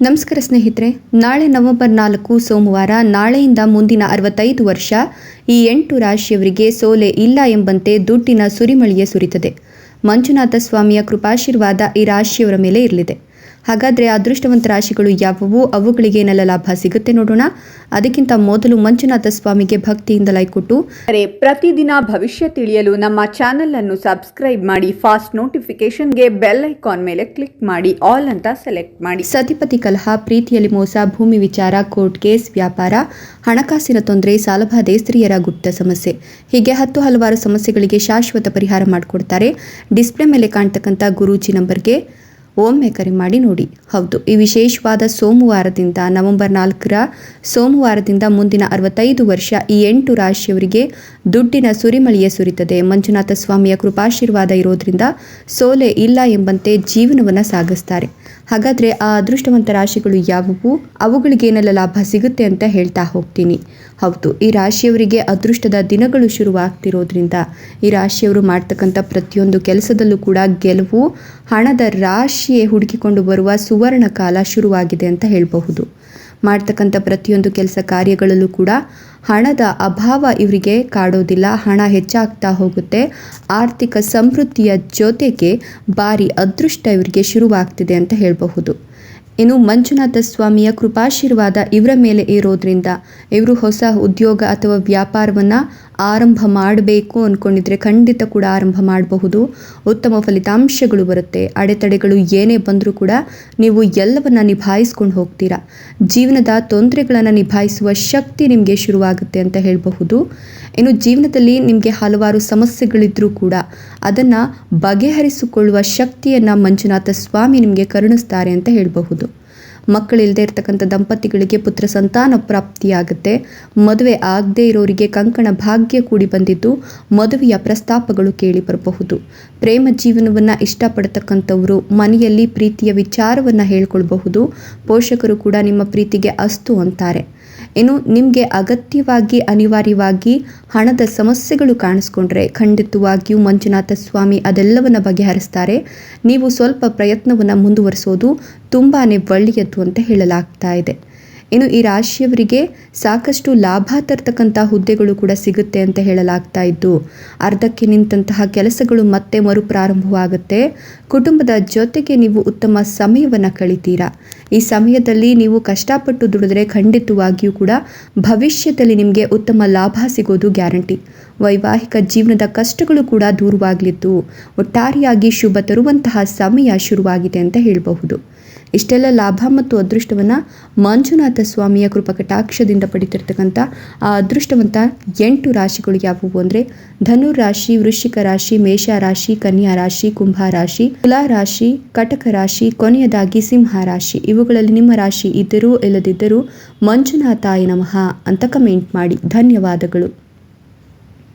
ನಮಸ್ಕಾರ ಸ್ನೇಹಿತರೆ, ನಾಳೆ ನವೆಂಬರ್ ನಾಲ್ಕು ಸೋಮವಾರ, ನಾಳೆಯಿಂದ ಮುಂದಿನ ಅರವತ್ತೈದು ವರ್ಷ, ಈ ಎಂಟು ರಾಶಿಯವರಿಗೆ ಸೋಲೆ ಇಲ್ಲ ಎಂಬಂತೆ ದುಡ್ಡಿನ ಸುರಿಮಳಿಯೇ ಸುರಿತದೆ. ಮಂಜುನಾಥ ಸ್ವಾಮಿಯ ಕೃಪಾಶೀರ್ವಾದ ಈ ರಾಶಿಯವರ ಮೇಲೆ ಇರಲಿದೆ. ಹಾಗಾದರೆ ಅದೃಷ್ಟವಂತ ರಾಶಿಗಳು ಯಾವುವು? ಅವುಗಳಿಗೆ ಏನೆಲ್ಲ ಲಾಭ ಸಿಗುತ್ತೆ ನೋಡೋಣ. ಅದಕ್ಕಿಂತ ಮೊದಲು ಮಂಜುನಾಥ ಸ್ವಾಮಿಗೆ ಭಕ್ತಿಯಿಂದ ಲೈಕ್ ಕೊಟ್ಟು ಪ್ರತಿದಿನ ಭವಿಷ್ಯ ತಿಳಿಯಲು ನಮ್ಮ ಚಾನೆಲ್ ಅನ್ನು ಸಬ್ಸ್ಕ್ರೈಬ್ ಮಾಡಿ ಫಾಸ್ಟ್ ನೋಟಿಫಿಕೇಶನ್ಗೆ ಬೆಲ್ ಐಕಾನ್ ಮೇಲೆ ಕ್ಲಿಕ್ ಮಾಡಿ ಆಲ್ ಅಂತ ಸೆಲೆಕ್ಟ್ ಮಾಡಿ. ಸತಿಪತಿ ಕಲಹ ಪ್ರೀತಿಯಲ್ಲಿ ಮೋಸ ಭೂಮಿ ವಿಚಾರ ಕೋರ್ಟ್ ಕೇಸ್ ವ್ಯಾಪಾರ ಹಣಕಾಸಿನ ತೊಂದರೆ ಸಾಲಬಾಧೆ ಸ್ತ್ರೀಯರ ಗುಪ್ತ ಸಮಸ್ಯೆ. ಹೀಗೆ ಹತ್ತು ಹಲವಾರು ಸಮಸ್ಯೆಗಳಿಗೆ ಶಾಶ್ವತ ಪರಿಹಾರ ಮಾಡಿಕೊಡ್ತಾರೆ. ಡಿಸ್ಪ್ಲೇ ಮೇಲೆ ಕಾಣ್ತಕ್ಕಂಥ ಗುರೂಜಿ ನಂಬರ್ಗೆ ಒಮ್ಮೆ ಕರೆ ಮಾಡಿ ನೋಡಿ. ಹೌದು, ಈ ವಿಶೇಷವಾದ ಸೋಮವಾರದಿಂದ ನವೆಂಬರ್ ನಾಲ್ಕರ ಸೋಮವಾರದಿಂದ ಮುಂದಿನ ಅರವತ್ತೈದು ವರ್ಷ ಈ ಎಂಟು ರಾಶಿಯವರಿಗೆ ದುಡ್ಡಿನ ಸುರಿಮಳಿಯೇ ಸುರಿತದೆ. ಮಂಜುನಾಥ ಸ್ವಾಮಿಯ ಕೃಪಾಶೀರ್ವಾದ ಇರೋದ್ರಿಂದ ಸೋಲೆ ಇಲ್ಲ ಎಂಬಂತೆ ಜೀವನವನ್ನು ಸಾಗಿಸ್ತಾರೆ. ಹಾಗಾದರೆ ಆ ಅದೃಷ್ಟವಂತ ರಾಶಿಗಳು ಯಾವುವು? ಅವುಗಳಿಗೇನೆಲ್ಲ ಲಾಭ ಸಿಗುತ್ತೆ ಅಂತ ಹೇಳ್ತಾ ಹೋಗ್ತೀನಿ. ಹೌದು, ಈ ರಾಶಿಯವರಿಗೆ ಅದೃಷ್ಟದ ದಿನಗಳು ಶುರುವಾಗ್ತಿರೋದ್ರಿಂದ ಈ ರಾಶಿಯವರು ಮಾಡ್ತಕ್ಕಂಥ ಪ್ರತಿಯೊಂದು ಕೆಲಸದಲ್ಲೂ ಕೂಡ ಗೆಲುವು, ಹಣದ ರಾಶಿಯೇ ಹುಡುಕಿಕೊಂಡು ಬರುವ ಸುವರ್ಣ ಕಾಲ ಶುರುವಾಗಿದೆ ಅಂತ ಹೇಳಬಹುದು. ಮಾಡ್ತಕ್ಕಂಥ ಪ್ರತಿಯೊಂದು ಕೆಲಸ ಕಾರ್ಯಗಳಲ್ಲೂ ಕೂಡ ಹಣದ ಅಭಾವ ಇವರಿಗೆ ಕಾಡೋದಿಲ್ಲ. ಹಣ ಹೆಚ್ಚಾಗ್ತಾ ಹೋಗುತ್ತೆ. ಆರ್ಥಿಕ ಸಮೃದ್ಧಿಯ ಜೊತೆಗೆ ಭಾರಿ ಅದೃಷ್ಟ ಇವರಿಗೆ ಶುರುವಾಗ್ತಿದೆ ಅಂತ ಹೇಳಬಹುದು. ಇನ್ನು ಮಂಜುನಾಥ ಸ್ವಾಮಿಯ ಕೃಪಾಶೀರ್ವಾದ ಇವರ ಮೇಲೆ ಇರೋದ್ರಿಂದ ಇವರು ಹೊಸ ಉದ್ಯೋಗ ಅಥವಾ ವ್ಯಾಪಾರವನ್ನು ಆರಂಭ ಮಾಡಬೇಕು ಅಂದ್ಕೊಂಡಿದ್ರೆ ಖಂಡಿತ ಕೂಡ ಆರಂಭ ಮಾಡಬಹುದು. ಉತ್ತಮ ಫಲಿತಾಂಶಗಳು ಬರುತ್ತೆ. ಅಡೆತಡೆಗಳು ಏನೇ ಬಂದರೂ ಕೂಡ ನೀವು ಎಲ್ಲವನ್ನ ನಿಭಾಯಿಸ್ಕೊಂಡು ಹೋಗ್ತೀರಾ. ಜೀವನದ ತೊಂದರೆಗಳನ್ನು ನಿಭಾಯಿಸುವ ಶಕ್ತಿ ನಿಮಗೆ ಶುರುವಾಗುತ್ತೆ ಅಂತ ಹೇಳಬಹುದು. ಇನ್ನು ಜೀವನದಲ್ಲಿ ನಿಮಗೆ ಹಲವಾರು ಸಮಸ್ಯೆಗಳಿದ್ರೂ ಕೂಡ ಅದನ್ನು ಬಗೆಹರಿಸಿಕೊಳ್ಳುವ ಶಕ್ತಿಯನ್ನು ಮಂಜುನಾಥ ಸ್ವಾಮಿ ನಿಮಗೆ ಕರುಣಿಸ್ತಾರೆ ಅಂತ ಹೇಳಬಹುದು. ಮಕ್ಕಳಿಲ್ಲದೆ ಇರತಕ್ಕಂಥ ದಂಪತಿಗಳಿಗೆ ಪುತ್ರ ಸಂತಾನ ಪ್ರಾಪ್ತಿಯಾಗುತ್ತೆ. ಮದುವೆ ಆಗದೇ ಇರೋರಿಗೆ ಕಂಕಣ ಭಾಗ್ಯ ಕೂಡಿ ಬಂದಿದ್ದು ಮದುವೆಯ ಪ್ರಸ್ತಾಪಗಳು ಕೇಳಿ ಬರಬಹುದು. ಪ್ರೇಮ ಜೀವನವನ್ನು ಇಷ್ಟಪಡತಕ್ಕಂಥವರು ಮನೆಯಲ್ಲಿ ಪ್ರೀತಿಯ ವಿಚಾರವನ್ನು ಹೇಳ್ಕೊಳ್ಬಹುದು. ಪೋಷಕರು ಕೂಡ ನಿಮ್ಮ ಪ್ರೀತಿಗೆ ಅಸ್ತು ಅಂತಾರೆ. ಇನ್ನು ನಿಮಗೆ ಅಗತ್ಯವಾಗಿ, ಅನಿವಾರ್ಯವಾಗಿ ಹಣದ ಸಮಸ್ಯೆಗಳು ಕಾಣಿಸ್ಕೊಂಡ್ರೆ ಖಂಡಿತವಾಗಿಯೂ ಮಂಜುನಾಥ ಸ್ವಾಮಿ ಅದೆಲ್ಲವನ್ನು ಬಗೆಹರಿಸ್ತಾರೆ. ನೀವು ಸ್ವಲ್ಪ ಪ್ರಯತ್ನವನ್ನು ಮುಂದುವರಿಸೋದು ತುಂಬಾ ಒಳ್ಳೆಯದು ಅಂತ ಹೇಳಲಾಗ್ತಾ ಇದೆ. ಇನ್ನು ಈ ರಾಶಿಯವರಿಗೆ ಸಾಕಷ್ಟು ಲಾಭ ತರ್ತಕ್ಕಂಥ ಹುದ್ದೆಗಳು ಕೂಡ ಸಿಗುತ್ತೆ ಅಂತ ಹೇಳಲಾಗ್ತಾ ಇದ್ದು, ಅರ್ಧಕ್ಕೆ ನಿಂತಹ ಕೆಲಸಗಳು ಮತ್ತೆ ಮರುಪ್ರಾರಂಭವಾಗುತ್ತೆ. ಕುಟುಂಬದ ಜೊತೆಗೆ ನೀವು ಉತ್ತಮ ಸಮಯವನ್ನು ಕಳಿತೀರಾ? ಈ ಸಮಯದಲ್ಲಿ ನೀವು ಕಷ್ಟಪಟ್ಟು ದುಡಿದ್ರೆ ಖಂಡಿತವಾಗಿಯೂ ಕೂಡ ಭವಿಷ್ಯದಲ್ಲಿ ನಿಮಗೆ ಉತ್ತಮ ಲಾಭ ಸಿಗೋದು ಗ್ಯಾರಂಟಿ. ವೈವಾಹಿಕ ಜೀವನದ ಕಷ್ಟಗಳು ಕೂಡ ದೂರವಾಗಲಿದ್ದು, ಒಟ್ಟಾರೆಯಾಗಿ ಶುಭ ತರುವಂತಹ ಸಮಯ ಶುರುವಾಗಿದೆ ಅಂತ ಹೇಳಬಹುದು. ಇಷ್ಟೆಲ್ಲ ಲಾಭ ಮತ್ತು ಅದೃಷ್ಟವನ್ನು ಮಂಜುನಾಥ ಸ್ವಾಮಿಯ ಕೃಪಕಟಾಕ್ಷದಿಂದ ಪಡಿತಿರ್ತಕ್ಕಂಥ ಆ ಅದೃಷ್ಟವಂತ ಎಂಟು ರಾಶಿಗಳು ಯಾವುವು ಅಂದರೆ ಧನು ರಾಶಿ, ವೃಶ್ಚಿಕ ರಾಶಿ, ಮೇಷ ರಾಶಿ, ಕನ್ಯಾ ರಾಶಿ, ಕುಂಭ ರಾಶಿ, ತುಲಾ ರಾಶಿ, ಕಟಕ ರಾಶಿ, ಕೊನೆಯದಾಗಿ ಸಿಂಹ ರಾಶಿ. ಇವುಗಳಲ್ಲಿ ನಿಮ್ಮ ರಾಶಿ ಇದ್ದರೂ ಇಲ್ಲದಿದ್ದರೂ ಮಂಜುನಾಥಾಯ ನಮಃ ಅಂತ ಕಮೆಂಟ್ ಮಾಡಿ. ಧನ್ಯವಾದಗಳು.